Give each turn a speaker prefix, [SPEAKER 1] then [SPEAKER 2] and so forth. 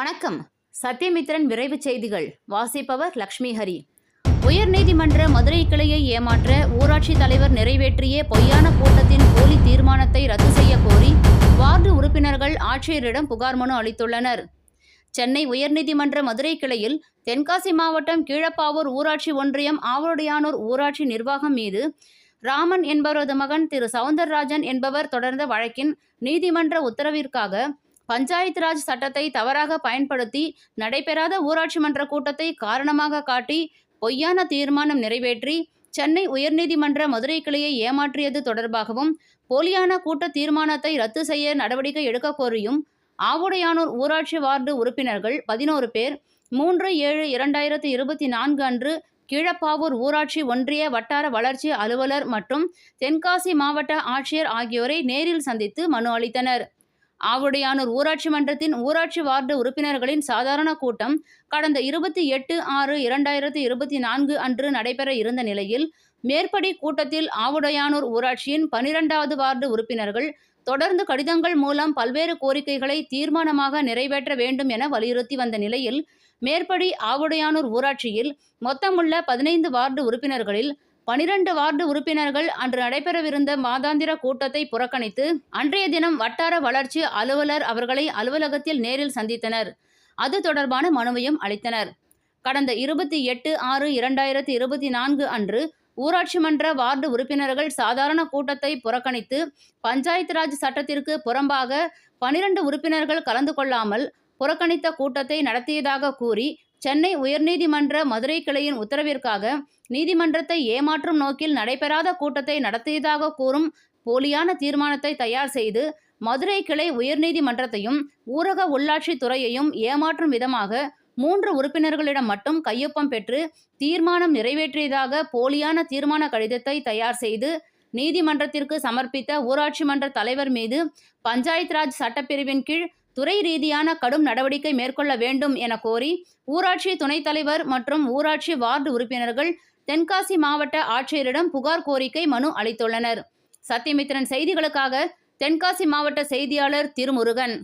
[SPEAKER 1] வணக்கம். சத்யமித்ரன் விரைவு செய்திகள். வாசிப்பவர் லக்ஷ்மி ஹரி. உயர்நீதிமன்ற மதுரை கிளையை ஏமாற்ற ஊராட்சி தலைவர் நிறைவேற்றிய பொய்யான கூட்டத்தின் போலி தீர்மானத்தை ரத்து செய்ய கோரி வார்டு உறுப்பினர்கள் ஆட்சியரிடம் புகார் மனு அளித்துள்ளனர். சென்னை உயர்நீதிமன்ற மதுரை கிளையில் தென்காசி மாவட்டம் கீழப்பாவூர் ஊராட்சி ஒன்றியம் ஆவருடையானூர் ஊராட்சி நிர்வாகம் மீது ராமன் என்பவரது மகன் திரு சவுந்தரராஜன் என்பவர் தொடர்ந்த வழக்கின் நீதிமன்ற உத்தரவிற்காக பஞ்சாயத்து ராஜ் சட்டத்தை தவறாக பயன்படுத்தி நடைபெறாத ஊராட்சி மன்ற கூட்டத்தை காரணமாக காட்டி பொய்யான தீர்மானம் நிறைவேற்றி சென்னை உயர்நீதிமன்ற மதுரை கிளையை ஏமாற்றியது தொடர்பாகவும் போலியான கூட்ட தீர்மானத்தை ரத்து செய்ய நடவடிக்கை எடுக்க கோரியும் ஆவுடையானூர் ஊராட்சி வார்டு உறுப்பினர்கள் பதினோரு பேர் மூன்று ஏழு இரண்டாயிரத்து இருபத்தி நான்கு அன்று கீழப்பாவூர் ஊராட்சி ஒன்றிய வட்டார வளர்ச்சி அலுவலர் மற்றும் தென்காசி மாவட்ட ஆட்சியர் ஆகியோரை நேரில் சந்தித்து மனு அளித்தனர். ஆவுடையானூர் ஊராட்சி மன்றத்தின் ஊராட்சி வார்டு உறுப்பினர்களின் சாதாரண கூட்டம் கடந்த இருபத்தி எட்டு ஆறு இரண்டாயிரத்து இருபத்தி நான்கு அன்று நடைபெற இருந்த நிலையில் மேற்படி கூட்டத்தில் ஆவுடையானூர் ஊராட்சியின் பனிரெண்டாவது வார்டு உறுப்பினர்கள் தொடர்ந்து கடிதங்கள் மூலம் பல்வேறு கோரிக்கைகளை தீர்மானமாக நிறைவேற்ற வேண்டும் என வலியுறுத்தி வந்த நிலையில் மேற்படி ஆவுடையானூர் ஊராட்சியில் மொத்தமுள்ள பதினைந்து வார்டு உறுப்பினர்களில் பனிரண்டு வார்டு உறுப்பினர்கள் அன்று நடைபெறவிருந்த மாதாந்திர கூட்டத்தை புறக்கணித்து அன்றைய தினம் வட்டார வளர்ச்சி அலுவலர் அவர்களை அலுவலகத்தில் நேரில் சந்தித்தனர். அது தொடர்பான மனுவையும் அளித்தனர். கடந்த இருபத்தி எட்டு ஆறு இரண்டாயிரத்தி இருபத்தி நான்கு அன்று ஊராட்சி மன்ற வார்டு உறுப்பினர்கள் சாதாரண கூட்டத்தை புறக்கணித்து பஞ்சாயத்து ராஜ் சட்டத்திற்கு புறம்பாக பனிரெண்டு உறுப்பினர்கள் கலந்து கொள்ளாமல் புறக்கணித்த கூட்டத்தை நடத்தியதாக கூறி சென்னை உயர்நீதிமன்ற மதுரை கிளையின் உத்தரவிற்காக நீதிமன்றத்தை ஏமாற்றும் நோக்கில் நடைபெறாத கூட்டத்தை நடத்தியதாக கூறும் போலியான தீர்மானத்தை தயார் செய்து மதுரை கிளை உயர்நீதிமன்றத்தையும் ஊரக உள்ளாட்சி துறையையும் ஏமாற்றும் விதமாக மூன்று உறுப்பினர்களிடம் மட்டும் கையொப்பம் பெற்று தீர்மானம் நிறைவேற்றியதாக போலியான தீர்மான கடிதத்தை தயார் செய்து நீதிமன்றத்திற்கு சமர்ப்பித்த ஊராட்சி மன்ற தலைவர் மீது பஞ்சாயத் ராஜ் சட்டப்பிரிவின் கீழ் துறை ரீதியான கடும் நடவடிக்கை மேற்கொள்ள வேண்டும் என கோரி ஊராட்சி துணைத் தலைவர் மற்றும் ஊராட்சி வார்டு உறுப்பினர்கள் தென்காசி மாவட்ட ஆட்சியரிடம் புகார் கோரிக்கை மனு அளித்துள்ளனர். சத்தியமித்திரன் செய்திகளுக்காக தென்காசி மாவட்ட செய்தியாளர் திருமுருகன்.